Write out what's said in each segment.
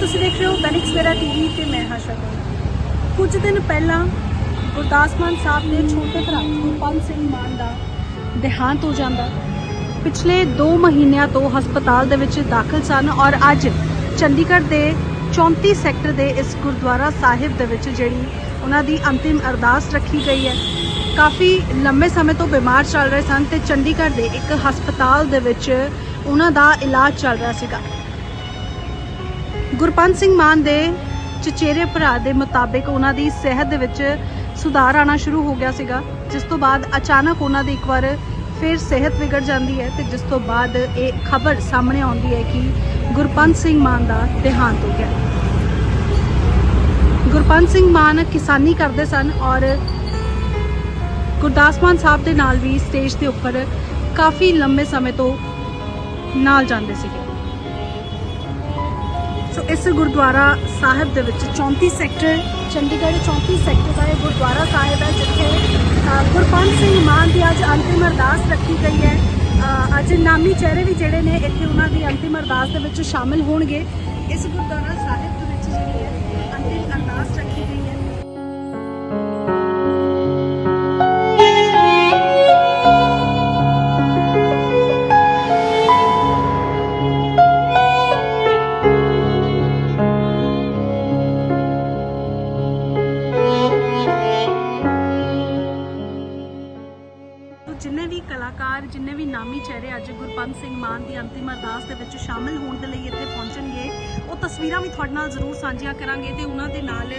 ਤੁਸੀਂ ਦੇਖ ਰਹੇ ਹੋ ਦੈਨਿਕ ਸਵੇਰਾ ਟੀਵੀ ਤੇ ਮੈਂ ਹਾਂ ਸ਼ਗਨ। ਕੁਝ ਦਿਨ ਪਹਿਲਾਂ ਗੁਰਦਾਸ ਮਾਨ ਸਾਹਿਬ ਦੇ ਛੋਟੇ ਭਰਾ ਗੁਰਪੰਤ ਸਿੰਘ ਮਾਨ ਦਾ ਦੇਹਾਂਤ ਹੋ ਜਾਂਦਾ। ਪਿਛਲੇ 2 ਮਹੀਨਿਆਂ ਤੋਂ ਹਸਪਤਾਲ ਦੇ ਵਿੱਚ ਦਾਖਲ ਸਨ ਔਰ ਅੱਜ ਚੰਡੀਗੜ੍ਹ ਦੇ 34 ਸੈਕਟਰ ਦੇ ਇਸ ਗੁਰਦੁਆਰਾ ਸਾਹਿਬ ਦੇ ਵਿੱਚ ਜਿਹੜੀ ਉਹਨਾਂ ਦੀ ਅੰਤਿਮ ਅਰਦਾਸ ਰੱਖੀ ਗਈ ਹੈ। ਕਾਫੀ ਲੰਬੇ ਸਮੇਂ ਤੋਂ ਬਿਮਾਰ ਚੱਲ ਰਹੇ ਸਨ ਤੇ ਚੰਡੀਗੜ੍ਹ ਦੇ ਇੱਕ ਹਸਪਤਾਲ ਦੇ ਵਿੱਚ ਉਹਨਾਂ ਦਾ ਇਲਾਜ ਚੱਲ ਰਿਹਾ ਸੀਗਾ। ਗੁਰਪੰਤ ਸਿੰਘ ਮਾਨ ਦੇ ਚਚੇਰੇ ਭਰਾ ਦੇ ਮੁਤਾਬਿਕ ਉਹਨਾਂ ਦੀ ਸਿਹਤ ਦੇ ਵਿੱਚ ਸੁਧਾਰ ਆਣਾ ਸ਼ੁਰੂ ਹੋ ਗਿਆ ਸੀਗਾ, ਜਿਸ ਤੋਂ ਬਾਅਦ ਅਚਾਨਕ ਉਹਨਾਂ ਦੀ ਇੱਕ ਵਾਰ ਫਿਰ ਸਿਹਤ ਵਿਗੜ ਜਾਂਦੀ ਹੈ ਤੇ ਜਿਸ ਤੋਂ ਬਾਅਦ ਇਹ ਖਬਰ ਸਾਹਮਣੇ ਆਉਂਦੀ ਹੈ ਕਿ ਗੁਰਪੰਤ ਸਿੰਘ ਮਾਨ ਦਾ ਦੇਹਾਂਤ ਹੋ ਗਿਆ। ਗੁਰਪੰਤ ਸਿੰਘ ਮਾਨ ਕਿਸਾਨੀ ਕਰਦੇ ਸਨ ਔਰ ਗੁਰਦਾਸ ਮਾਨ ਸਾਹਿਬ ਦੇ ਨਾਲ ਵੀ ਸਟੇਜ ਦੇ ਉੱਪਰ ਕਾਫੀ ਲੰਬੇ ਸਮੇਂ ਤੋਂ ਨਾਲ ਜਾਂਦੇ ਸੀਗੇ। ਸੋ ਇਸ ਗੁਰਦੁਆਰਾ ਸਾਹਿਬ ਦੇ ਵਿੱਚ 34 ਸੈਕਟਰ ਚੰਡੀਗੜ੍ਹ 34 ਸੈਕਟਰ ਦਾ ਇਹ ਗੁਰਦੁਆਰਾ ਸਾਹਿਬ ਹੈ ਜਿੱਥੇ ਅ, ਗੁਰਪੰਤ ਸਿੰਘ ਮਾਨ ਦੀ ਅੱਜ ਅੰਤਿਮ ਅਰਦਾਸ ਰੱਖੀ ਗਈ ਹੈ। ਅੱਜ ਨਾਮੀ ਚਿਹਰੇ ਵੀ ਜਿਹੜੇ ਨੇ ਇੱਥੇ ਉਹਨਾਂ ਦੀ ਅੰਤਿਮ ਅਰਦਾਸ ਦੇ ਵਿੱਚ ਸ਼ਾਮਿਲ ਹੋਣਗੇ। ਇਸ ਗੁਰਦੁਆਰਾ ਸਾਹਿਬ ਦੇ ਵਿੱਚ ਜਿਹੜੀ ਹੈ ਅੰਤਿਮ ਅਰਦਾਸ ਰੱਖੀ ਗਈ ਕਲਾਕਾਰ ਜਿੰਨੇ ਵੀ ਨਾਮੀ ਚਿਹਰੇ ਅੱਜ ਗੁਰਪੰਤ ਸਿੰਘ ਮਾਨ ਦੀ ਅੰਤਿਮ ਅਰਦਾਸ ਦੇ ਵਿੱਚ ਸ਼ਾਮਿਲ ਹੋਣ ਦੇ ਲਈ ਇੱਥੇ ਪਹੁੰਚਣਗੇ। ਉਹ ਤਸਵੀਰਾਂ ਵੀ ਤੁਹਾਡੇ ਨਾਲ ਜ਼ਰੂਰ ਸਾਂਝੀਆਂ ਕਰਾਂਗੇ ਤੇ ਉਹਨਾਂ ਦੇ ਨਾਲ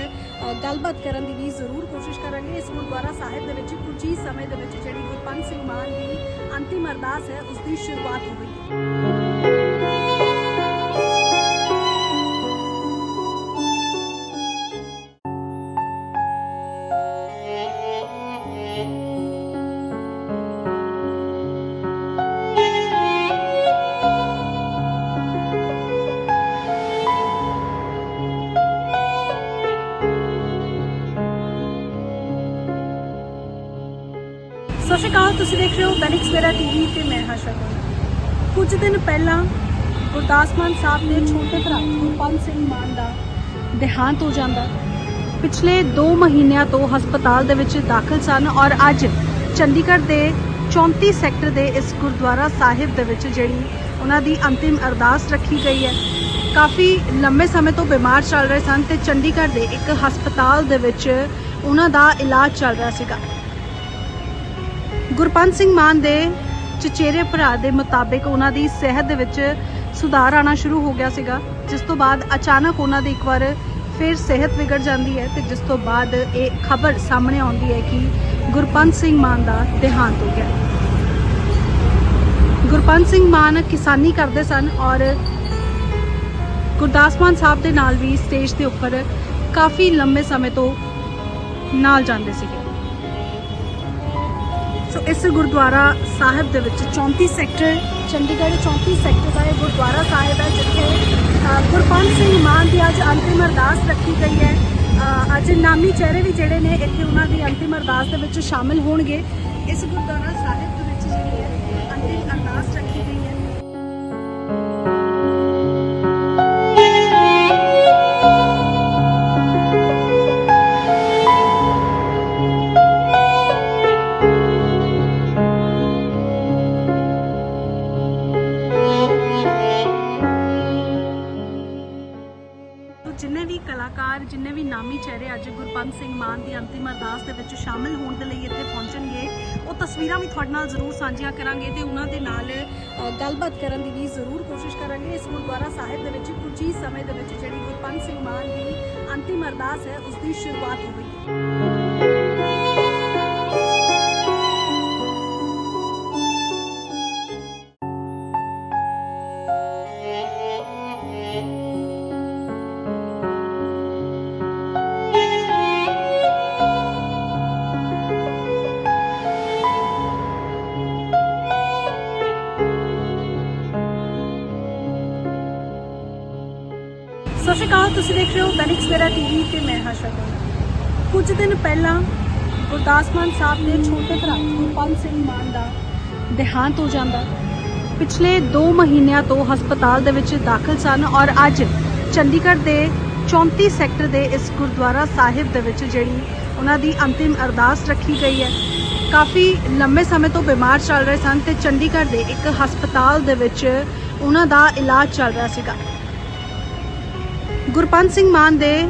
ਗੱਲਬਾਤ ਕਰਨ ਦੀ ਵੀ ਜ਼ਰੂਰ ਕੋਸ਼ਿਸ਼ ਕਰਾਂਗੇ। ਇਸ ਗੁਰਦੁਆਰਾ ਸਾਹਿਬ ਦੇ ਵਿੱਚ ਕੁਝ ਹੀ ਸਮੇਂ ਦੇ ਵਿੱਚ ਜਿਹੜੀ ਗੁਰਪੰਤ ਸਿੰਘ ਮਾਨ ਦੀ ਅੰਤਿਮ ਅਰਦਾਸ ਹੈ ਉਸ ਦੀ ਸ਼ੁਰੂਆਤ ਹੋਈ ਹੈ ਤੁਸੀਂ ਦੇਖ ਰਹੇ ਹੋ ਦੈਨਿਕ ਸਵੇਰਾ ਟੀਵੀ ਤੇ ਮੈਂ ਹਾਸਾ ਸ਼ਗਨ। ਕੁਝ ਦਿਨ ਪਹਿਲਾਂ ਗੁਰਦਾਸ ਮਾਨ ਸਾਹਿਬ ਦੇ ਛੋਟੇ ਭਰਾ ਗੁਰਪੰਤ ਸਿੰਘ ਮਾਨ ਦਾ ਦੇਹਾਂਤ ਹੋ ਜਾਂਦਾ। ਪਿਛਲੇ 2 ਮਹੀਨਿਆਂ ਤੋਂ ਹਸਪਤਾਲ ਦੇ ਵਿੱਚ ਦਾਖਲ ਸਨ ਔਰ ਅੱਜ ਚੰਡੀਗੜ੍ਹ ਦੇ 34 ਸੈਕਟਰ ਦੇ ਇਸ ਗੁਰਦੁਆਰਾ ਸਾਹਿਬ ਦੇ ਵਿੱਚ ਜਿਹੜੀ ਉਹਨਾਂ ਦੀ ਅੰਤਿਮ ਅਰਦਾਸ ਰੱਖੀ ਗਈ ਹੈ। ਕਾਫੀ ਲੰਮੇ ਸਮੇਂ ਤੋਂ ਬਿਮਾਰ ਚੱਲ ਰਹੇ ਸਨ ਤੇ ਚੰਡੀਗੜ੍ਹ ਦੇ ਇੱਕ ਹਸਪਤਾਲ ਦੇ ਵਿੱਚ ਉਹਨਾਂ ਦਾ ਇਲਾਜ ਚੱਲ ਰਿਹਾ ਸੀਗਾ। ਗੁਰਪੰਤ ਸਿੰਘ ਮਾਨ ਦੇ ਚਚੇਰੇ ਭਰਾ ਦੇ ਮੁਤਾਬਿਕ ਉਹਨਾਂ ਦੀ ਸਿਹਤ ਦੇ ਵਿੱਚ ਸੁਧਾਰ ਆਣਾ ਸ਼ੁਰੂ ਹੋ ਗਿਆ ਸੀਗਾ, ਜਿਸ ਤੋਂ ਬਾਅਦ ਅਚਾਨਕ ਉਹਨਾਂ ਦੀ ਇੱਕ ਵਾਰ ਫਿਰ ਸਿਹਤ ਵਿਗੜ ਜਾਂਦੀ ਹੈ ਤੇ ਜਿਸ ਤੋਂ ਬਾਅਦ ਇਹ ਖਬਰ ਸਾਹਮਣੇ ਆਉਂਦੀ ਹੈ ਕਿ ਗੁਰਪੰਤ ਸਿੰਘ ਮਾਨ ਦਾ ਦੇਹਾਂਤ ਹੋ ਗਿਆ। ਗੁਰਪੰਤ ਸਿੰਘ ਮਾਨ ਕਿਸਾਨੀ ਕਰਦੇ ਸਨ ਔਰ ਗੁਰਦਾਸ ਮਾਨ ਸਾਹਿਬ ਦੇ ਨਾਲ ਵੀ ਸਟੇਜ ਦੇ ਉੱਪਰ ਕਾਫੀ ਲੰਬੇ ਸਮੇਂ ਤੋਂ ਨਾਲ ਜਾਂਦੇ ਸੀਗੇ। ਸੋ ਇਸ ਗੁਰਦੁਆਰਾ ਸਾਹਿਬ ਦੇ ਵਿੱਚ 34 ਸੈਕਟਰ ਚੰਡੀਗੜ੍ਹ 34 ਸੈਕਟਰ ਦਾ ਇਹ ਗੁਰਦੁਆਰਾ ਸਾਹਿਬ ਹੈ ਜਿੱਥੇ ਅ, ਗੁਰਪੰਤ ਸਿੰਘ ਮਾਨ ਦੀ ਅੱਜ ਅੰਤਿਮ ਅਰਦਾਸ ਰੱਖੀ ਗਈ ਹੈ। ਅੱਜ ਨਾਮੀ ਚਿਹਰੇ ਵੀ ਜਿਹੜੇ ਨੇ ਇੱਥੇ ਉਹਨਾਂ ਦੀ ਅੰਤਿਮ ਅਰਦਾਸ ਦੇ ਵਿੱਚ ਸ਼ਾਮਿਲ ਹੋਣਗੇ। ਇਸ ਗੁਰਦੁਆਰਾ ਸਾਹਿਬ ਦੇ ਵਿੱਚ ਜਿਹੜੀ ਹੈ ਅੰਤਿਮ ਅਰਦਾਸ ਰੱਖੀ ਗਈ ਹੈ। ਨਾਲ ਜ਼ਰੂਰ ਸਾਂਝੀਆਂ ਕਰਾਂਗੇ ਤੇ ਉਹਨਾਂ ਦੇ ਨਾਲ ਗੱਲਬਾਤ ਕਰਨ ਦੀ ਵੀ ਜ਼ਰੂਰ ਕੋਸ਼ਿਸ਼ ਕਰਾਂਗੇ। ਇਸ ਗੁਰਦੁਆਰਾ ਸਾਹਿਬ ਦੇ ਵਿੱਚ ਕੁਝ ਹੀ ਸਮੇਂ ਦੇ ਵਿੱਚ ਜਿਹੜੀ ਗੁਰਪੰਥ ਸਿੰਘ ਮਾਨ ਦੀ ਅੰਤਿਮ ਅਰਦਾਸ ਹੈ ਉਸ ਦੀ ਸ਼ੁਰੂਆਤ ਹੋਈ ਹੈ ਤੁਸੀਂ ਦੇਖ ਰਹੇ ਹੋ ਦੈਨਿਕ ਸਵੇਰਾ ਟੀਵੀ ਤੇ ਮੈਂ ਹਾਂ ਸ਼ਗਨ ਕੁਝ ਦਿਨ ਪਹਿਲਾਂ ਗੁਰਦਾਸ ਮਾਨ ਸਾਹਿਬ ਦੇ ਛੋਟੇ ਭਰਾ ਗੁਰਪੰਤ ਸਿੰਘ ਮਾਨ ਦਾ ਦੇਹਾਂਤ ਹੋ ਜਾਂਦਾ। ਪਿਛਲੇ 2 ਮਹੀਨਿਆਂ ਤੋਂ ਹਸਪਤਾਲ ਦੇ ਵਿੱਚ ਦਾਖਲ ਸਨ ਔਰ ਅੱਜ ਚੰਡੀਗੜ੍ਹ ਦੇ 34 ਸੈਕਟਰ ਦੇ ਇਸ ਗੁਰਦੁਆਰਾ ਸਾਹਿਬ ਦੇ ਵਿੱਚ ਜਿਹੜੀ ਉਹਨਾਂ ਦੀ ਅੰਤਿਮ ਅਰਦਾਸ ਰੱਖੀ ਗਈ ਹੈ। ਕਾਫੀ ਲੰਮੇ ਸਮੇਂ ਤੋਂ ਬਿਮਾਰ ਚੱਲ ਰਹੇ ਸਨ ਤੇ ਚੰਡੀਗੜ੍ਹ ਦੇ ਇੱਕ ਹਸਪਤਾਲ ਦੇ ਵਿੱਚ ਉਹਨਾਂ ਦਾ ਇਲਾਜ ਚੱਲ ਰਿਹਾ ਸੀਗਾ। ਗੁਰਪੰਤ ਸਿੰਘ ਮਾਨ ਦੇ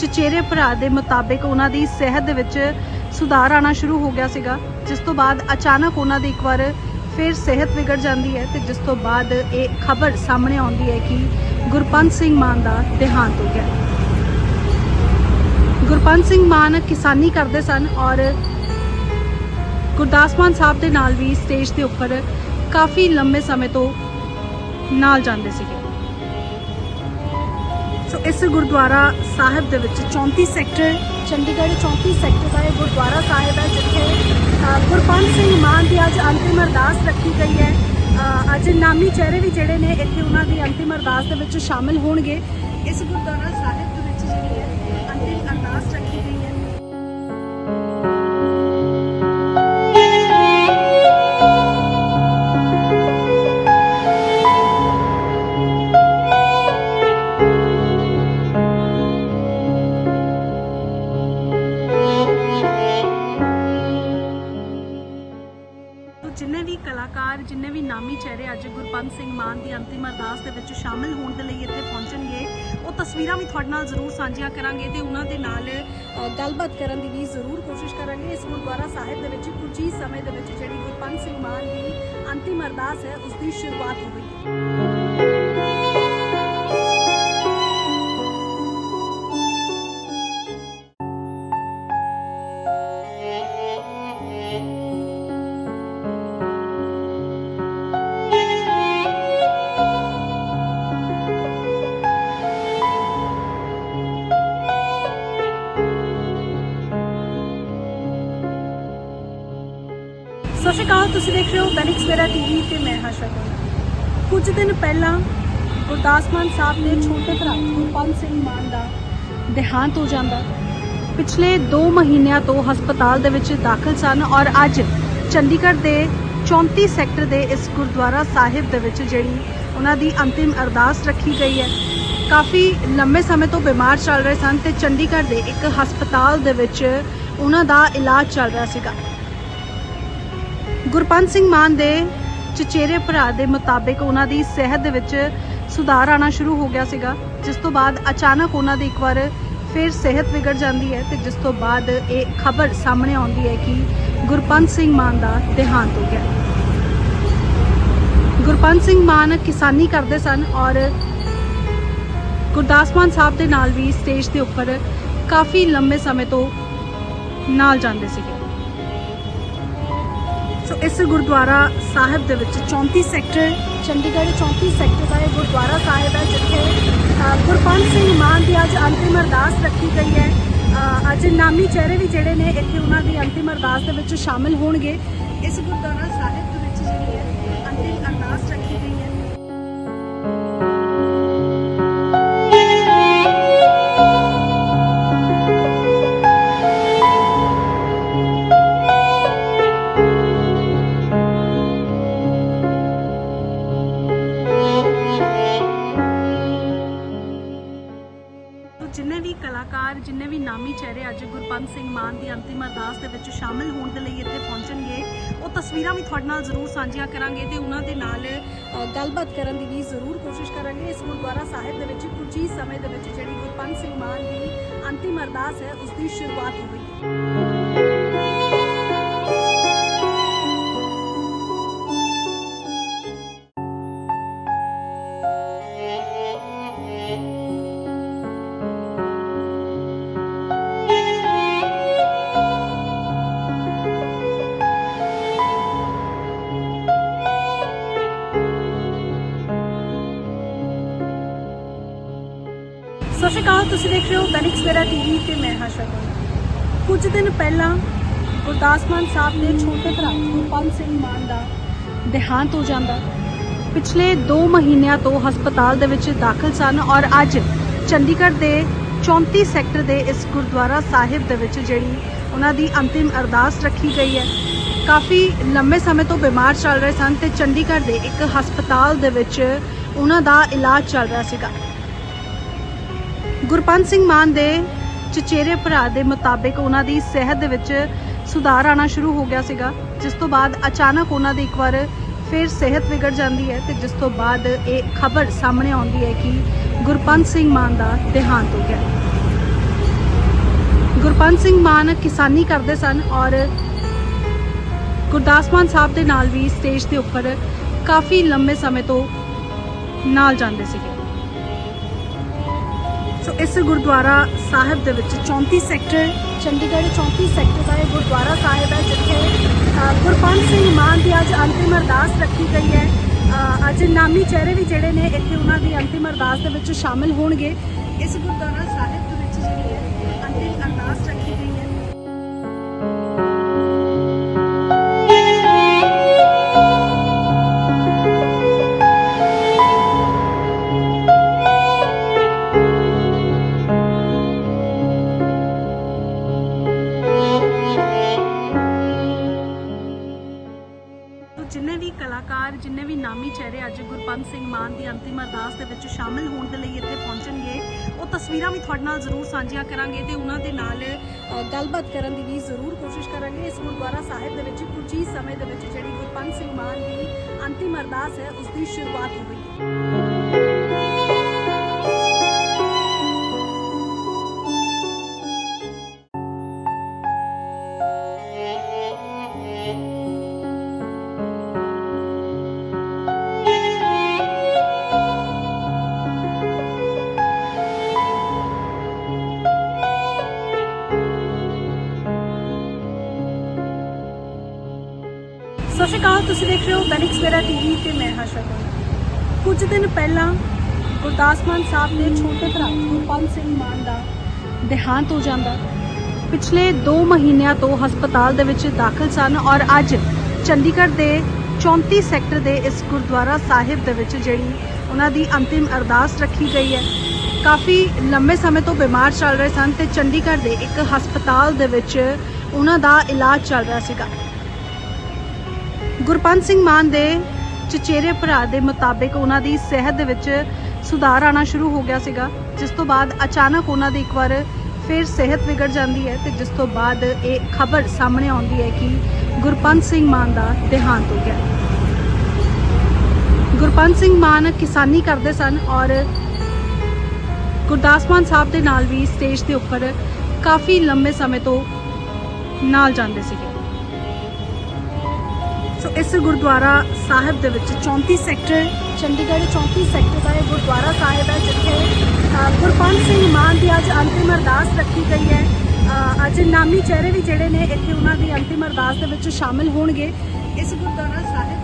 ਚਚੇਰੇ ਭਰਾ ਦੇ ਮੁਤਾਬਿਕ ਉਹਨਾਂ ਦੀ ਸਿਹਤ ਦੇ ਵਿੱਚ ਸੁਧਾਰ ਆਣਾ ਸ਼ੁਰੂ ਹੋ ਗਿਆ ਸੀਗਾ, ਜਿਸ ਤੋਂ ਬਾਅਦ ਅਚਾਨਕ ਉਹਨਾਂ ਦੀ ਇੱਕ ਵਾਰ ਫਿਰ ਸਿਹਤ ਵਿਗੜ ਜਾਂਦੀ ਹੈ ਤੇ ਜਿਸ ਤੋਂ ਬਾਅਦ ਇਹ ਖਬਰ ਸਾਹਮਣੇ ਆਉਂਦੀ ਹੈ ਕਿ ਗੁਰਪੰਤ ਸਿੰਘ ਮਾਨ ਦਾ ਦੇਹਾਂਤ ਹੋ ਗਿਆ। ਗੁਰਪੰਤ ਸਿੰਘ ਮਾਨ ਕਿਸਾਨੀ ਕਰਦੇ ਸਨ ਔਰ ਗੁਰਦਾਸ ਮਾਨ ਸਾਹਿਬ ਦੇ ਨਾਲ ਵੀ ਸਟੇਜ ਦੇ ਉੱਪਰ ਕਾਫੀ ਲੰਮੇ ਸਮੇਂ ਤੋਂ ਨਾਲ ਜਾਂਦੇ ਸੀਗੇ। ਸੋ ਇਸ ਗੁਰਦੁਆਰਾ ਸਾਹਿਬ ਦੇ ਵਿੱਚ 34 ਸੈਕਟਰ ਚੰਡੀਗੜ੍ਹ 34 ਸੈਕਟਰ ਦਾ ਇਹ ਗੁਰਦੁਆਰਾ ਸਾਹਿਬ ਹੈ ਜਿੱਥੇ ਅ, ਗੁਰਪੰਤ ਸਿੰਘ ਮਾਨ ਦੀ ਅੱਜ ਅੰਤਿਮ ਅਰਦਾਸ ਰੱਖੀ ਗਈ ਹੈ। ਅੱਜ ਨਾਮੀ ਚਿਹਰੇ ਵੀ ਜਿਹੜੇ ਨੇ ਇੱਥੇ ਉਹਨਾਂ ਦੀ ਅੰਤਿਮ ਅਰਦਾਸ ਦੇ ਵਿੱਚ ਸ਼ਾਮਿਲ ਹੋਣਗੇ। ਇਸ ਗੁਰਦੁਆਰਾ ਸਾਹਿਬ ਦੇ ਵਿੱਚ ਜਿਹੜੀ ਹੈ ਅੰਤਿਮ ਅਰਦਾਸ ਰੱਖੀ ਚਿਹਰੇ ਅੱਜ ਗੁਰਪੰਤ ਸਿੰਘ ਮਾਨ ਦੀ ਅੰਤਿਮ ਅਰਦਾਸ ਦੇ ਵਿੱਚ ਸ਼ਾਮਿਲ ਹੋਣ ਦੇ ਲਈ ਇੱਥੇ ਪਹੁੰਚਣਗੇ। ਉਹ ਤਸਵੀਰਾਂ ਵੀ ਤੁਹਾਡੇ ਨਾਲ ਜ਼ਰੂਰ ਸਾਂਝੀਆਂ ਕਰਾਂਗੇ ਤੇ ਉਹਨਾਂ ਦੇ ਨਾਲ ਗੱਲਬਾਤ ਕਰਨ ਦੀ ਵੀ ਜ਼ਰੂਰ ਕੋਸ਼ਿਸ਼ ਕਰਾਂਗੇ। ਇਸ ਗੁਰਦੁਆਰਾ ਸਾਹਿਬ ਦੇ ਵਿੱਚ ਕੁਝ ਹੀ ਸਮੇਂ ਦੇ ਵਿੱਚ ਜਿਹੜੀ ਗੁਰਪੰਤ ਸਿੰਘ ਮਾਨ ਦੀ ਅੰਤਿਮ ਅਰਦਾਸ ਹੈ, ਉਸ ਦੀ ਸ਼ੁਰੂਆਤ ਹੋਵੇਗੀ ਤੁਸੀਂ ਦੇਖ ਰਹੇ ਹੋ ਦੈਨਿਕ ਸਵੇਰਾ ਟੀਵੀ ਤੇ ਮੈਂ ਹਾਂ ਸ਼ਗਨ। ਕੁਝ ਦਿਨ ਪਹਿਲਾਂ ਗੁਰਦਾਸ ਮਾਨ ਸਾਹਿਬ ਦੇ ਛੋਟੇ ਭਰਾ ਗੁਰਪੰਤ ਸਿੰਘ ਮਾਨ ਦਾ ਦੇਹਾਂਤ ਹੋ ਜਾਂਦਾ। ਪਿਛਲੇ 2 ਮਹੀਨਿਆਂ ਤੋਂ ਹਸਪਤਾਲ ਦੇ ਵਿੱਚ ਦਾਖਲ ਸਨ ਔਰ ਅੱਜ ਚੰਡੀਗੜ੍ਹ ਦੇ 34 ਸੈਕਟਰ ਦੇ ਇਸ ਗੁਰਦੁਆਰਾ ਸਾਹਿਬ ਦੇ ਵਿੱਚ ਜਿਹੜੀ ਉਹਨਾਂ ਦੀ ਅੰਤਿਮ ਅਰਦਾਸ ਰੱਖੀ ਗਈ ਹੈ। ਕਾਫੀ ਲੰਮੇ ਸਮੇਂ ਤੋਂ ਬਿਮਾਰ ਚੱਲ ਰਹੇ ਸਨ ਤੇ ਚੰਡੀਗੜ੍ਹ ਦੇ ਇੱਕ ਹਸਪਤਾਲ ਦੇ ਵਿੱਚ ਉਹਨਾਂ ਦਾ ਇਲਾਜ ਚੱਲ ਰਿਹਾ ਸੀਗਾ। ਗੁਰਪੰਤ ਸਿੰਘ ਮਾਨ ਦੇ ਚਚੇਰੇ ਭਰਾ ਦੇ ਮੁਤਾਬਿਕ ਉਹਨਾਂ ਦੀ ਸਿਹਤ ਦੇ ਵਿੱਚ ਸੁਧਾਰ ਆਣਾ ਸ਼ੁਰੂ ਹੋ ਗਿਆ ਸੀਗਾ, ਜਿਸ ਤੋਂ ਬਾਅਦ ਅਚਾਨਕ ਉਹਨਾਂ ਦੀ ਇੱਕ ਵਾਰ ਫਿਰ ਸਿਹਤ ਵਿਗੜ ਜਾਂਦੀ ਹੈ ਤੇ ਜਿਸ ਤੋਂ ਬਾਅਦ ਇਹ ਖਬਰ ਸਾਹਮਣੇ ਆਉਂਦੀ ਹੈ ਕਿ ਗੁਰਪੰਤ ਸਿੰਘ ਮਾਨ ਦਾ ਦੇਹਾਂਤ ਹੋ ਗਿਆ। ਗੁਰਪੰਤ ਸਿੰਘ ਮਾਨ ਕਿਸਾਨੀ ਕਰਦੇ ਸਨ ਔਰ ਗੁਰਦਾਸ ਮਾਨ ਸਾਹਿਬ ਦੇ ਨਾਲ ਵੀ ਸਟੇਜ ਦੇ ਉੱਪਰ ਕਾਫੀ ਲੰਮੇ ਸਮੇਂ ਤੋਂ ਨਾਲ ਜਾਂਦੇ ਸੀਗੇ। ਸੋ ਇਸ ਗੁਰਦੁਆਰਾ ਸਾਹਿਬ ਦੇ ਵਿੱਚ 34 ਸੈਕਟਰ ਚੰਡੀਗੜ੍ਹ 34 ਸੈਕਟਰ ਦਾ ਇਹ ਗੁਰਦੁਆਰਾ ਸਾਹਿਬ ਹੈ ਜਿੱਥੇ ਅ, ਗੁਰਪੰਤ ਸਿੰਘ ਮਾਨ ਦੀ ਅੱਜ ਅੰਤਿਮ ਅਰਦਾਸ ਰੱਖੀ ਗਈ ਹੈ। ਅੱਜ ਨਾਮੀ ਚਿਹਰੇ ਵੀ ਜਿਹੜੇ ਨੇ ਇੱਥੇ ਉਹਨਾਂ ਦੀ ਅੰਤਿਮ ਅਰਦਾਸ ਦੇ ਵਿੱਚ ਸ਼ਾਮਿਲ ਹੋਣਗੇ। ਇਸ ਗੁਰਦੁਆਰਾ ਸਾਹਿਬ ਦੇ ਵਿੱਚ ਜਿਹੜੀ ਹੈ ਅੰਤਿਮ ਅਰਦਾਸ ਰੱਖੀ ਨਾਲ ਜ਼ਰੂਰ ਸਾਂਝੀਆਂ ਕਰਾਂਗੇ ਤੇ ਉਹਨਾਂ ਦੇ ਨਾਲ ਗੱਲਬਾਤ ਕਰਨ ਦੀ ਵੀ ਜ਼ਰੂਰ ਕੋਸ਼ਿਸ਼ ਕਰਾਂਗੇ। ਇਸ ਗੁਰਦੁਆਰਾ ਸਾਹਿਬ ਦੇ ਵਿੱਚ ਕੁਝ ਹੀ ਸਮੇਂ ਦੇ ਵਿੱਚ ਜਿਹੜੀ ਗੁਰਪੰਤ ਸਿੰਘ ਮਾਨ ਦੀ ਅੰਤਿਮ ਅਰਦਾਸ ਹੈ, ਉਸ ਦੀ ਸ਼ੁਰੂਆਤ ਹੋ ਗਈ ਤੁਸੀਂ ਦੇਖ ਰਹੇ ਹੋ ਦੈਨਿਕ ਸਵੇਰਾ ਟੀਵੀ ਤੇ ਮੈਂ ਹਾਸਾ ਸ਼ਗਨ। ਕੁਝ ਦਿਨ ਪਹਿਲਾਂ ਗੁਰਦਾਸ ਮਾਨ ਸਾਹਿਬ ਦੇ ਛੋਟੇ ਭਰਾ ਗੁਰਪੰਤ ਸਿੰਘ ਮਾਨ ਦਾ ਦੇਹਾਂਤ ਹੋ ਜਾਂਦਾ। ਪਿਛਲੇ 2 ਮਹੀਨਿਆਂ ਤੋਂ ਹਸਪਤਾਲ ਦੇ ਵਿੱਚ ਦਾਖਲ ਸਨ ਔਰ ਅੱਜ ਚੰਡੀਗੜ੍ਹ ਦੇ 34 ਸੈਕਟਰ ਦੇ ਇਸ ਗੁਰਦੁਆਰਾ ਸਾਹਿਬ ਦੇ ਵਿੱਚ ਜਿਹੜੀ ਉਹਨਾਂ ਦੀ ਅੰਤਿਮ ਅਰਦਾਸ ਰੱਖੀ ਗਈ ਹੈ। ਕਾਫੀ ਲੰਮੇ ਸਮੇਂ ਤੋਂ ਬਿਮਾਰ ਚੱਲ ਰਹੇ ਸਨ ਤੇ ਚੰਡੀਗੜ੍ਹ ਦੇ ਇੱਕ ਹਸਪਤਾਲ ਦੇ ਵਿੱਚ ਉਹਨਾਂ ਦਾ ਇਲਾਜ ਚੱਲ ਰਿਹਾ ਸੀਗਾ। ਗੁਰਪੰਤ ਸਿੰਘ ਮਾਨ ਦੇ ਚਚੇਰੇ ਭਰਾ ਦੇ ਮੁਤਾਬਿਕ ਉਹਨਾਂ ਦੀ ਸਿਹਤ ਦੇ ਵਿੱਚ ਸੁਧਾਰ ਆਣਾ ਸ਼ੁਰੂ ਹੋ ਗਿਆ ਸੀਗਾ, ਜਿਸ ਤੋਂ ਬਾਅਦ ਅਚਾਨਕ ਉਹਨਾਂ ਦੀ ਇੱਕ ਵਾਰ ਫਿਰ ਸਿਹਤ ਵਿਗੜ ਜਾਂਦੀ ਹੈ ਤੇ ਜਿਸ ਤੋਂ ਬਾਅਦ ਇਹ ਖਬਰ ਸਾਹਮਣੇ ਆਉਂਦੀ ਹੈ ਕਿ ਗੁਰਪੰਤ ਸਿੰਘ ਮਾਨ ਦਾ ਦੇਹਾਂਤ ਹੋ ਗਿਆ। ਗੁਰਪੰਤ ਸਿੰਘ ਮਾਨ ਕਿਸਾਨੀ ਕਰਦੇ ਸਨ ਔਰ ਗੁਰਦਾਸ ਮਾਨ ਸਾਹਿਬ ਦੇ ਨਾਲ ਵੀ ਸਟੇਜ ਦੇ ਉੱਪਰ ਕਾਫੀ ਲੰਬੇ ਸਮੇਂ ਤੋਂ ਨਾਲ ਜਾਂਦੇ ਸੀਗੇ। ਇਸ ਗੁਰਦੁਆਰਾ ਸਾਹਿਬ ਦੇ ਵਿੱਚ 34 ਸੈਕਟਰ ਚੰਡੀਗੜ੍ਹ 34 ਸੈਕਟਰ ਦਾ ਇਹ ਗੁਰਦੁਆਰਾ ਸਾਹਿਬ ਹੈ ਜਿੱਥੇ ਅ, ਗੁਰਪੰਤ ਸਿੰਘ ਮਾਨ ਦੀ ਅੱਜ ਅੰਤਿਮ ਅਰਦਾਸ ਰੱਖੀ ਗਈ ਹੈ। ਅੱਜ ਨਾਮੀ ਚਿਹਰੇ ਵੀ ਜਿਹੜੇ ਨੇ ਇੱਥੇ ਉਹਨਾਂ ਦੀ ਅੰਤਿਮ ਅਰਦਾਸ ਦੇ ਵਿੱਚ ਸ਼ਾਮਿਲ ਹੋਣਗੇ। ਇਸ ਗੁਰਦੁਆਰਾ ਸਾਹਿਬ ਦੇ ਵਿੱਚ ਜਿਹੜੀ ਹੈ ਅੰਤਿਮ ਅਰਦਾਸ ਰੱਖੀ ਗਈ ਹੈ। ਵੀ ਨਾਮੀ ਚਿਹਰੇ ਅੱਜ ਗੁਰਪੰਤ ਸਿੰਘ ਮਾਨ ਦੀ ਅੰਤਿਮ ਅਰਦਾਸ ਦੇ ਵਿੱਚ ਸ਼ਾਮਿਲ ਹੋਣ ਦੇ ਲਈ ਇੱਥੇ ਪਹੁੰਚਣਗੇ। ਉਹ ਤਸਵੀਰਾਂ ਵੀ ਤੁਹਾਡੇ ਨਾਲ ਜ਼ਰੂਰ ਸਾਂਝੀਆਂ ਕਰਾਂਗੇ ਤੇ ਉਹਨਾਂ ਦੇ ਨਾਲ ਗੱਲਬਾਤ ਕਰਨ ਦੀ ਵੀ ਜ਼ਰੂਰ ਕੋਸ਼ਿਸ਼ ਕਰਾਂਗੇ। ਇਸ ਗੁਰਦੁਆਰਾ ਸਾਹਿਬ ਦੇ ਵਿੱਚ ਕੁਝ ਹੀ ਸਮੇਂ ਦੇ ਵਿੱਚ ਜਿਹੜੀ ਗੁਰਪੰਤ ਸਿੰਘ ਮਾਨ ਦੀ ਅੰਤਿਮ ਅਰਦਾਸ ਹੈ ਉਸ ਦੀ ਸ਼ੁਰੂਆਤ ਹੋਈ ਦੇਖ ਰਹੇ ਹੋ ਦੈਨਿਕ ਸਵੇਰਾ ਟੀਵੀ ਤੇ ਮੈਂ ਹਾਂ ਸ਼ਗਨ। ਕੁਝ ਦਿਨ ਪਹਿਲਾਂ ਗੁਰਦਾਸ ਮਾਨ ਸਾਹਿਬ ਦੇ ਛੋਟੇ ਭਰਾ ਗੁਰਪੰਤ ਸਿੰਘ ਮਾਨ ਦਾ ਦੇਹਾਂਤ ਹੋ ਜਾਂਦਾ। ਪਿਛਲੇ 2 ਮਹੀਨਿਆਂ ਤੋਂ ਹਸਪਤਾਲ ਦੇ ਵਿੱਚ ਦਾਖਲ ਸਨ ਔਰ ਅੱਜ ਚੰਡੀਗੜ੍ਹ ਦੇ 34 ਸੈਕਟਰ ਦੇ ਇਸ ਗੁਰਦੁਆਰਾ ਸਾਹਿਬ ਦੇ ਵਿੱਚ ਜਿਹੜੀ ਉਹਨਾਂ ਦੀ ਅੰਤਿਮ ਅਰਦਾਸ ਰੱਖੀ ਗਈ ਹੈ। ਕਾਫੀ ਲੰਮੇ ਸਮੇਂ ਤੋਂ ਬਿਮਾਰ ਚੱਲ ਰਹੇ ਸਨ ਤੇ ਚੰਡੀਗੜ੍ਹ ਦੇ ਇੱਕ ਹਸਪਤਾਲ ਦੇ ਵਿੱਚ ਉਹਨਾਂ ਦਾ ਇਲਾਜ ਚੱਲ ਰਿਹਾ ਸੀਗਾ। ਗੁਰਪੰਤ ਸਿੰਘ ਮਾਨ ਦੇ ਚਚੇਰੇ ਭਰਾ ਦੇ ਮੁਤਾਬਿਕ ਉਹਨਾਂ ਦੀ ਸਿਹਤ ਦੇ ਵਿੱਚ ਸੁਧਾਰ ਆਣਾ ਸ਼ੁਰੂ ਹੋ ਗਿਆ ਸੀਗਾ, ਜਿਸ ਤੋਂ ਬਾਅਦ ਅਚਾਨਕ ਉਹਨਾਂ ਦੀ ਇੱਕ ਵਾਰ ਫਿਰ ਸਿਹਤ ਵਿਗੜ ਜਾਂਦੀ ਹੈ ਤੇ ਜਿਸ ਤੋਂ ਬਾਅਦ ਇਹ ਖਬਰ ਸਾਹਮਣੇ ਆਉਂਦੀ ਹੈ ਕਿ ਗੁਰਪੰਤ ਸਿੰਘ ਮਾਨ ਦਾ ਦੇਹਾਂਤ ਹੋ ਗਿਆ। ਗੁਰਪੰਤ ਸਿੰਘ ਮਾਨ ਕਿਸਾਨੀ ਕਰਦੇ ਸਨ ਔਰ ਗੁਰਦਾਸ ਮਾਨ ਸਾਹਿਬ ਦੇ ਨਾਲ ਵੀ ਸਟੇਜ ਦੇ ਉੱਪਰ ਕਾਫੀ ਲੰਬੇ ਸਮੇਂ ਤੋਂ ਨਾਲ ਜਾਂਦੇ ਸੀਗੇ। ਸੋ ਇਸ ਗੁਰਦੁਆਰਾ ਸਾਹਿਬ ਦੇ ਵਿੱਚ 34 ਸੈਕਟਰ ਚੰਡੀਗੜ੍ਹ 34 ਸੈਕਟਰ ਦਾ ਇਹ ਗੁਰਦੁਆਰਾ ਸਾਹਿਬ ਹੈ ਜਿੱਥੇ ਅ, ਗੁਰਪੰਤ ਸਿੰਘ ਮਾਨ ਦੀ ਅੱਜ ਅੰਤਿਮ ਅਰਦਾਸ ਰੱਖੀ ਗਈ ਹੈ। ਅੱਜ ਨਾਮੀ ਚਿਹਰੇ ਵੀ ਜਿਹੜੇ ਨੇ ਇੱਥੇ ਉਹਨਾਂ ਦੀ ਅੰਤਿਮ ਅਰਦਾਸ ਦੇ ਵਿੱਚ ਸ਼ਾਮਿਲ ਹੋਣਗੇ। ਇਸ ਗੁਰਦੁਆਰਾ ਸਾਹਿਬ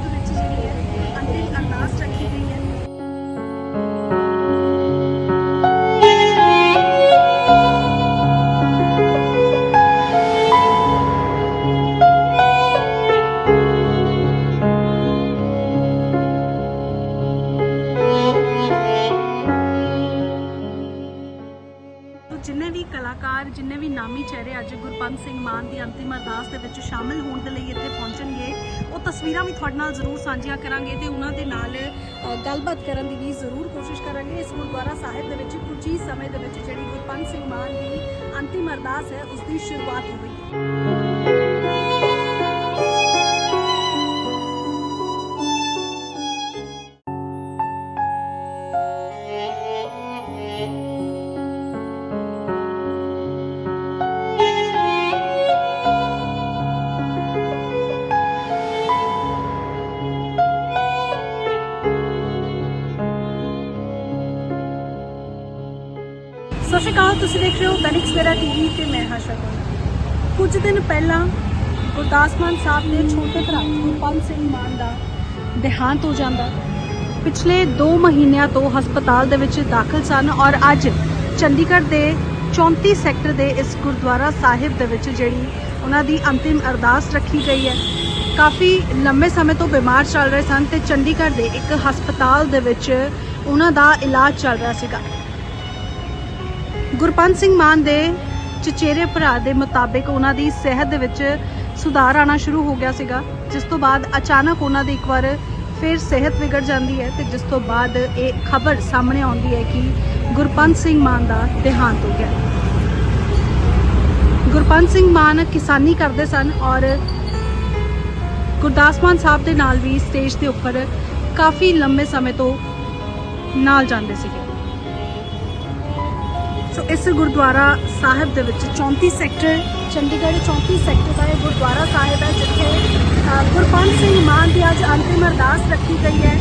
ਜ਼ਰੂਰ ਕਰਾਂਗੇ ਤੇ ਉਹਨਾਂ ਦੇ ਨਾਲ ਗੱਲਬਾਤ ਕਰਨ ਦੀ ਵੀ ਜ਼ਰੂਰ ਕੋਸ਼ਿਸ਼ ਕਰਾਂਗੇ। ਇਸ ਗੁਰਦੁਆਰਾ ਸਾਹਿਬ ਦੇ ਵਿੱਚ ਕੁਝ ਹੀ ਸਮੇਂ ਦੇ ਵਿੱਚ ਜਿਹੜੀ ਗੁਰਪੰਤ ਸਿੰਘ ਮਾਨ ਦੀ ਅੰਤਿਮ ਅਰਦਾਸ ਹੈ, ਉਸ ਦੀ ਸ਼ੁਰੂਆਤ ਹੋਈ ਤੁਸੀਂ ਦੇਖ ਰਹੇ ਹੋ ਦੈਨਿਕ ਸਵੇਰਾ ਟੀਵੀ ਤੇ ਮੈਂ ਹਾਸ਼ਾ ਸ਼ਗਨ। ਕੁਝ ਦਿਨ ਪਹਿਲਾਂ ਗੁਰਦਾਸ ਮਾਨ ਸਾਹਿਬ ਦੇ ਛੋਟੇ ਭਰਾ ਗੁਰਪੰਤ ਸਿੰਘ ਮਾਨ ਦਾ ਦੇਹਾਂਤ ਹੋ ਜਾਂਦਾ। ਪਿਛਲੇ 2 ਮਹੀਨਿਆਂ ਤੋਂ ਹਸਪਤਾਲ ਦੇ ਵਿੱਚ ਦਾਖਲ ਸਨ ਔਰ ਅੱਜ ਚੰਡੀਗੜ੍ਹ ਦੇ 34 ਸੈਕਟਰ ਦੇ ਇਸ ਗੁਰਦੁਆਰਾ ਸਾਹਿਬ ਦੇ ਵਿੱਚ ਜਿਹੜੀ ਉਹਨਾਂ ਦੀ ਅੰਤਿਮ ਅਰਦਾਸ ਰੱਖੀ ਗਈ ਹੈ। ਕਾਫੀ ਲੰਬੇ ਸਮੇਂ ਤੋਂ ਬਿਮਾਰ ਚੱਲ ਰਹੇ ਸਨ ਤੇ ਚੰਡੀਗੜ੍ਹ ਦੇ ਇੱਕ ਹਸਪਤਾਲ ਦੇ ਵਿੱਚ ਉਹਨਾਂ ਦਾ ਇਲਾਜ ਚੱਲ ਰਿਹਾ ਸੀਗਾ। ਗੁਰਪੰਤ ਸਿੰਘ ਮਾਨ ਦੇ ਚਚੇਰੇ ਭਰਾ ਦੇ ਮੁਤਾਬਿਕ ਉਹਨਾਂ ਦੀ ਸਿਹਤ ਦੇ ਵਿੱਚ ਸੁਧਾਰ ਆਣਾ ਸ਼ੁਰੂ ਹੋ ਗਿਆ ਸੀਗਾ, ਜਿਸ ਤੋਂ ਬਾਅਦ ਅਚਾਨਕ ਉਹਨਾਂ ਦੀ ਇੱਕ ਵਾਰ ਫਿਰ ਸਿਹਤ ਵਿਗੜ ਜਾਂਦੀ ਹੈ ਤੇ ਜਿਸ ਤੋਂ ਬਾਅਦ ਇਹ ਖਬਰ ਸਾਹਮਣੇ ਆਉਂਦੀ ਹੈ ਕਿ ਗੁਰਪੰਤ ਸਿੰਘ ਮਾਨ ਦਾ ਦੇਹਾਂਤ ਹੋ ਗਿਆ। ਗੁਰਪੰਤ ਸਿੰਘ ਮਾਨ ਕਿਸਾਨੀ ਕਰਦੇ ਸਨ ਔਰ ਗੁਰਦਾਸ ਮਾਨ ਸਾਹਿਬ ਦੇ ਨਾਲ ਵੀ ਸਟੇਜ ਦੇ ਉੱਪਰ ਕਾਫੀ ਲੰਮੇ ਸਮੇਂ ਤੋਂ ਨਾਲ ਜਾਂਦੇ ਸੀਗੇ। ਸੋ ਇਸ ਗੁਰਦੁਆਰਾ ਸਾਹਿਬ ਦੇ ਵਿੱਚ 34 ਸੈਕਟਰ ਚੰਡੀਗੜ੍ਹ 34 ਸੈਕਟਰ ਦਾ ਇਹ ਗੁਰਦੁਆਰਾ ਸਾਹਿਬ ਹੈ ਜਿੱਥੇ ਅ, ਗੁਰਪੰਤ ਸਿੰਘ ਮਾਨ ਦੀ ਅੱਜ ਅੰਤਿਮ ਅਰਦਾਸ ਰੱਖੀ ਗਈ ਹੈ।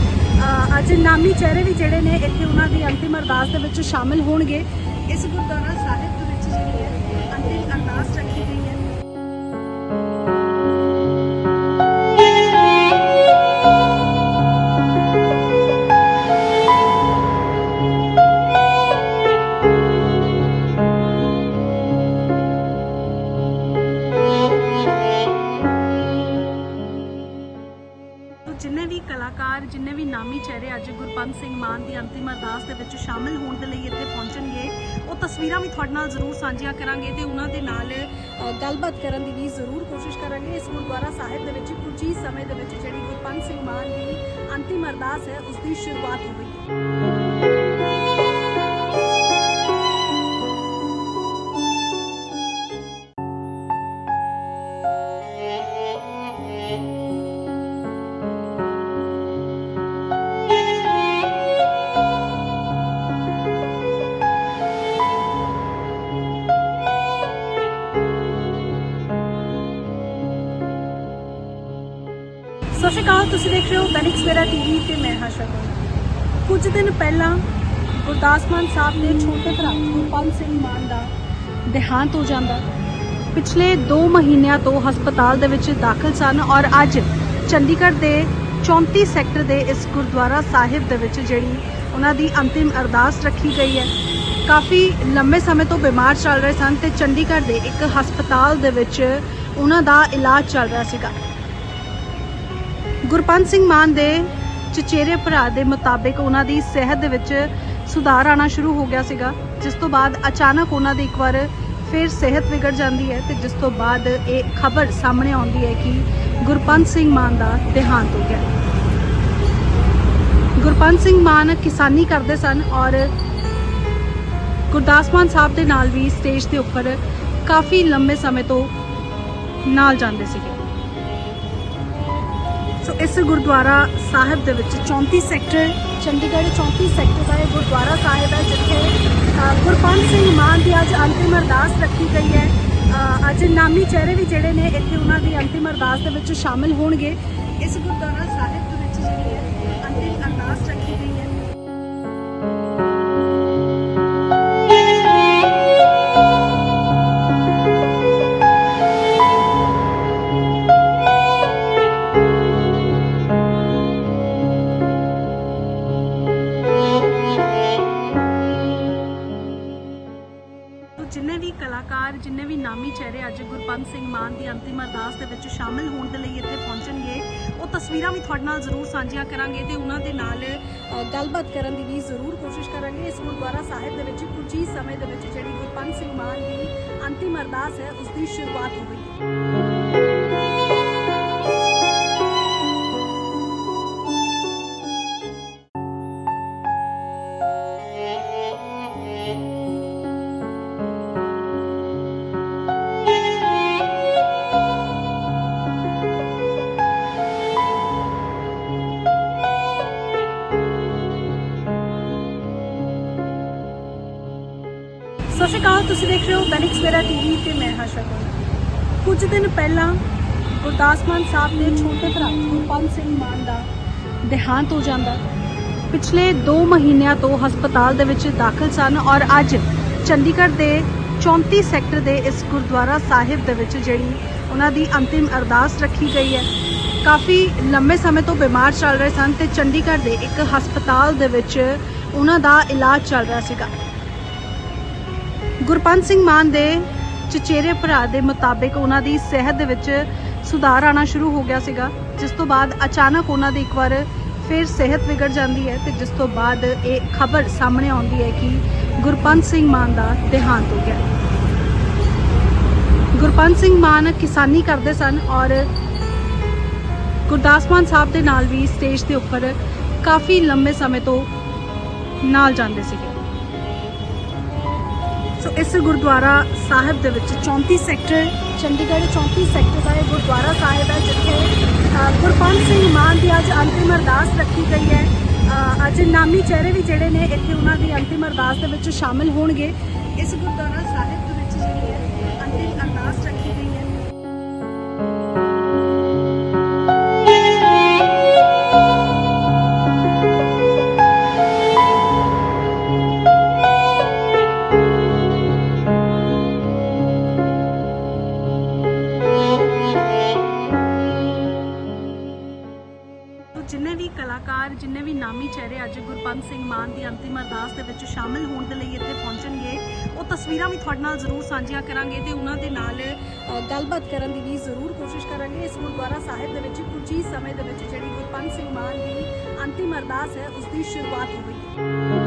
ਅੱਜ ਨਾਮੀ ਚਿਹਰੇ ਵੀ ਜਿਹੜੇ ਨੇ ਇੱਥੇ ਉਹਨਾਂ ਦੀ ਅੰਤਿਮ ਅਰਦਾਸ ਦੇ ਵਿੱਚ ਸ਼ਾਮਿਲ ਹੋਣਗੇ। ਇਸ ਗੁਰਦੁਆਰਾ ਸਾਹਿਬ ਦੇ ਵਿੱਚ ਜਿਹੜੀ ਹੈ ਅੰਤਿਮ ਅਰਦਾਸ ਰੱਖੀ ਕਲਾਕਾਰ ਜਿੰਨੇ ਵੀ ਨਾਮੀ ਚਿਹਰੇ ਅੱਜ ਗੁਰਪੰਤ ਸਿੰਘ ਮਾਨ ਦੀ ਅੰਤਿਮ ਅਰਦਾਸ ਦੇ ਵਿੱਚ ਸ਼ਾਮਿਲ ਹੋਣ ਦੇ ਲਈ ਇੱਥੇ ਪਹੁੰਚਣਗੇ। ਉਹ ਤਸਵੀਰਾਂ ਵੀ ਤੁਹਾਡੇ ਨਾਲ ਜ਼ਰੂਰ ਸਾਂਝੀਆਂ ਕਰਾਂਗੇ ਤੇ ਉਹਨਾਂ ਦੇ ਨਾਲ ਗੱਲਬਾਤ ਕਰਨ ਦੀ ਵੀ ਜ਼ਰੂਰ ਕੋਸ਼ਿਸ਼ ਕਰਾਂਗੇ। ਇਸ ਗੁਰਦੁਆਰਾ ਸਾਹਿਬ ਦੇ ਵਿੱਚ ਕੁਝ ਹੀ ਸਮੇਂ ਦੇ ਵਿੱਚ ਜਿਹੜੀ ਗੁਰਪੰਤ ਸਿੰਘ ਮਾਨ ਦੀ ਅੰਤਿਮ ਅਰਦਾਸ ਹੈ, ਉਸ ਦੀ ਸ਼ੁਰੂਆਤ ਹੋਈ ਦੇਖ ਰਹੇ ਹੋ ਦੈਨਿਕ ਸਵੇਰਾ ਟੀਵੀ ਤੇ ਮੈਂ ਹਾਂ ਸ਼ਗਨ ਕੁਝ ਦਿਨ ਪਹਿਲਾਂ ਗੁਰਦਾਸ ਮਾਨ ਸਾਹਿਬ ਦੇ ਛੋਟੇ ਭਰਾ ਗੁਰਪਾਲ ਸਿੰਘ ਮਾਨ ਦਾ ਦੇਹਾਂਤ ਹੋ ਜਾਂਦਾ। ਪਿਛਲੇ 2 ਮਹੀਨਿਆਂ ਤੋਂ ਹਸਪਤਾਲ ਦੇ ਵਿੱਚ ਦਾਖਲ ਸਨ ਔਰ ਅੱਜ ਚੰਡੀਗੜ੍ਹ ਦੇ 34 ਸੈਕਟਰ ਦੇ ਇਸ ਗੁਰਦੁਆਰਾ ਸਾਹਿਬ ਦੇ ਵਿੱਚ ਜਿਹੜੀ ਉਹਨਾਂ ਦੀ ਅੰਤਿਮ ਅਰਦਾਸ ਰੱਖੀ ਗਈ ਹੈ। ਕਾਫੀ ਲੰਮੇ ਸਮੇਂ ਤੋਂ ਬਿਮਾਰ ਚੱਲ ਰਹੇ ਸਨ ਤੇ ਚੰਡੀਗੜ੍ਹ ਦੇ ਇੱਕ ਹਸਪਤਾਲ ਦੇ ਵਿੱਚ ਉਹਨਾਂ ਦਾ ਇਲਾਜ ਚੱਲ ਰਿਹਾ ਸੀਗਾ। ਗੁਰਪੰਤ ਸਿੰਘ ਮਾਨ ਦੇ ਚਚੇਰੇ ਭਰਾ ਦੇ ਮੁਤਾਬਿਕ ਉਹਨਾਂ ਦੀ ਸਿਹਤ ਦੇ ਵਿੱਚ ਸੁਧਾਰ ਆਣਾ ਸ਼ੁਰੂ ਹੋ ਗਿਆ ਸੀਗਾ, ਜਿਸ ਤੋਂ ਬਾਅਦ ਅਚਾਨਕ ਉਹਨਾਂ ਦੀ ਇੱਕ ਵਾਰ ਫਿਰ ਸਿਹਤ ਵਿਗੜ ਜਾਂਦੀ ਹੈ ਤੇ ਜਿਸ ਤੋਂ ਬਾਅਦ ਇਹ ਖਬਰ ਸਾਹਮਣੇ ਆਉਂਦੀ ਹੈ ਕਿ ਗੁਰਪੰਤ ਸਿੰਘ ਮਾਨ ਦਾ ਦੇਹਾਂਤ ਹੋ ਗਿਆ। ਗੁਰਪੰਤ ਸਿੰਘ ਮਾਨ ਕਿਸਾਨੀ ਕਰਦੇ ਸਨ ਔਰ ਗੁਰਦਾਸ ਮਾਨ ਸਾਹਿਬ ਦੇ ਨਾਲ ਵੀ ਸਟੇਜ ਦੇ ਉੱਪਰ ਕਾਫੀ ਲੰਮੇ ਸਮੇਂ ਤੋਂ ਨਾਲ ਜਾਂਦੇ ਸੀਗੇ। ਸੋ ਇਸ ਗੁਰਦੁਆਰਾ ਸਾਹਿਬ ਦੇ ਵਿੱਚ 34 ਸੈਕਟਰ ਚੰਡੀਗੜ੍ਹ 34 ਸੈਕਟਰ ਦਾ ਇਹ ਗੁਰਦੁਆਰਾ ਸਾਹਿਬ ਹੈ ਜਿੱਥੇ ਅ, ਗੁਰਪੰਤ ਸਿੰਘ ਮਾਨ ਦੀ ਅੱਜ ਅੰਤਿਮ ਅਰਦਾਸ ਰੱਖੀ ਗਈ ਹੈ। ਅੱਜ ਨਾਮੀ ਚਿਹਰੇ ਵੀ ਜਿਹੜੇ ਨੇ ਇੱਥੇ ਉਹਨਾਂ ਦੀ ਅੰਤਿਮ ਅਰਦਾਸ ਦੇ ਵਿੱਚ ਸ਼ਾਮਿਲ ਹੋਣਗੇ। ਇਸ ਗੁਰਦੁਆਰਾ ਸਾਹਿਬ ਦੇ ਵਿੱਚ ਜਿਹੜੀ ਹੈ ਅੰਤਿਮ ਅਰਦਾਸ ਰੱਖੀ ਗਈ ਹੈ। ਕਰਨ ਦੀ ਵੀ ਜ਼ਰੂਰ ਕੋਸ਼ਿਸ਼ ਕਰਾਂਗੇ। ਇਸ ਗੁਰਦੁਆਰਾ ਸਾਹਿਬ ਦੇ ਵਿੱਚ ਕੁਝ ਹੀ ਸਮੇਂ ਦੇ ਵਿੱਚ ਜਿਹੜੀ ਗੁਰਪੰਤ ਸਿੰਘ ਮਾਨ ਦੀ ਅੰਤਿਮ ਅਰਦਾਸ ਹੈ ਉਸ ਦੀ ਸ਼ੁਰੂਆਤ ਹੋਈ ਤੁਸੀਂ ਦੇਖ ਰਹੇ ਹੋ ਦੈਨਿਕ ਸਵੇਰਾ ਟੀਵੀ ਤੇ ਮੈਂ ਹਾਂ ਸ਼ਗਨ। ਕੁਝ ਦਿਨ ਪਹਿਲਾਂ ਗੁਰਦਾਸ ਮਾਨ ਸਾਹਿਬ ਦੇ ਛੋਟੇ ਭਰਾ ਗੁਰਪੰਤ ਸਿੰਘ ਮਾਨ ਦਾ ਦੇਹਾਂਤ ਹੋ ਜਾਂਦਾ। ਪਿਛਲੇ 2 ਮਹੀਨਿਆਂ ਤੋਂ ਹਸਪਤਾਲ ਦੇ ਵਿੱਚ ਦਾਖਲ ਸਨ ਔਰ ਅੱਜ ਚੰਡੀਗੜ੍ਹ ਦੇ 34 ਸੈਕਟਰ ਦੇ ਇਸ ਗੁਰਦੁਆਰਾ ਸਾਹਿਬ ਦੇ ਵਿੱਚ ਜਿਹੜੀ ਉਹਨਾਂ ਦੀ ਅੰਤਿਮ ਅਰਦਾਸ ਰੱਖੀ ਗਈ ਹੈ। ਕਾਫੀ ਲੰਮੇ ਸਮੇਂ ਤੋਂ ਬਿਮਾਰ ਚੱਲ ਰਹੇ ਸਨ ਤੇ ਚੰਡੀਗੜ੍ਹ ਦੇ ਇੱਕ ਹਸਪਤਾਲ ਦੇ ਵਿੱਚ ਉਹਨਾਂ ਦਾ ਇਲਾਜ ਚੱਲ ਰਿਹਾ ਸੀਗਾ। ਗੁਰਪੰਤ ਸਿੰਘ ਮਾਨ ਦੇ ਚਚੇਰੇ ਭਰਾ ਦੇ ਮੁਤਾਬਿਕ ਉਹਨਾਂ ਦੀ ਸਿਹਤ ਦੇ ਵਿੱਚ ਸੁਧਾਰ ਆਣਾ ਸ਼ੁਰੂ ਹੋ ਗਿਆ ਸੀਗਾ, ਜਿਸ ਤੋਂ ਬਾਅਦ ਅਚਾਨਕ ਉਹਨਾਂ ਦੀ ਇੱਕ ਵਾਰ ਫਿਰ ਸਿਹਤ ਵਿਗੜ ਜਾਂਦੀ ਹੈ ਤੇ ਜਿਸ ਤੋਂ ਬਾਅਦ ਇਹ ਖਬਰ ਸਾਹਮਣੇ ਆਉਂਦੀ ਹੈ ਕਿ ਗੁਰਪੰਤ ਸਿੰਘ ਮਾਨ ਦਾ ਦੇਹਾਂਤ ਹੋ ਗਿਆ। ਗੁਰਪੰਤ ਸਿੰਘ ਮਾਨ ਕਿਸਾਨੀ ਕਰਦੇ ਸਨ ਔਰ ਗੁਰਦਾਸ ਮਾਨ ਸਾਹਿਬ ਦੇ ਨਾਲ ਵੀ ਸਟੇਜ ਦੇ ਉੱਪਰ ਕਾਫੀ ਲੰਮੇ ਸਮੇਂ ਤੋਂ ਨਾਲ ਜਾਂਦੇ ਸੀਗੇ। ਸੋ ਇਸ ਗੁਰਦੁਆਰਾ ਸਾਹਿਬ ਦੇ ਵਿੱਚ 34 ਸੈਕਟਰ ਚੰਡੀਗੜ੍ਹ 34 ਸੈਕਟਰ ਦਾ ਇਹ ਗੁਰਦੁਆਰਾ ਸਾਹਿਬ ਹੈ ਜਿੱਥੇ ਅ, ਗੁਰਪੰਥ ਸਿੰਘ ਮਾਨ ਦੀ ਅੱਜ ਅੰਤਿਮ ਅਰਦਾਸ ਰੱਖੀ ਗਈ ਹੈ। ਅੱਜ ਨਾਮੀ ਚਿਹਰੇ ਵੀ ਜਿਹੜੇ ਨੇ ਇੱਥੇ ਉਹਨਾਂ ਦੀ ਅੰਤਿਮ ਅਰਦਾਸ ਦੇ ਵਿੱਚ ਸ਼ਾਮਿਲ ਹੋਣਗੇ। ਇਸ ਗੁਰਦੁਆਰਾ ਕਲਾਕਾਰ ਜਿੰਨੇ ਵੀ ਨਾਮੀ ਚਿਹਰੇ ਅੱਜ ਗੁਰਪੰਥ ਸਿੰਘ ਮਾਨ ਦੀ ਅੰਤਿਮ ਅਰਦਾਸ ਦੇ ਵਿੱਚ ਸ਼ਾਮਿਲ ਹੋਣ ਦੇ ਲਈ ਇੱਥੇ ਪਹੁੰਚਣਗੇ, ਉਹ ਤਸਵੀਰਾਂ ਵੀ ਤੁਹਾਡੇ ਨਾਲ ਜ਼ਰੂਰ ਸਾਂਝੀਆਂ ਕਰਾਂਗੇ ਤੇ ਉਹਨਾਂ ਦੇ ਨਾਲ ਗੱਲਬਾਤ ਕਰਨ ਦੀ ਵੀ ਜ਼ਰੂਰ ਕੋਸ਼ਿਸ਼ ਕਰਾਂਗੇ। ਇਸ ਗੁਰਦੁਆਰਾ ਸਾਹਿਬ ਦੇ ਵਿੱਚ ਕੁਝ ਹੀ ਸਮੇਂ ਦੇ ਵਿੱਚ ਜਿਹੜੀ ਗੁਰਪੰਥ ਸਿੰਘ ਮਾਨ ਦੀ ਅੰਤਿਮ ਅਰਦਾਸ ਹੈ ਉਸ ਦੀ ਸ਼ੁਰੂਆਤ ਹੋਈ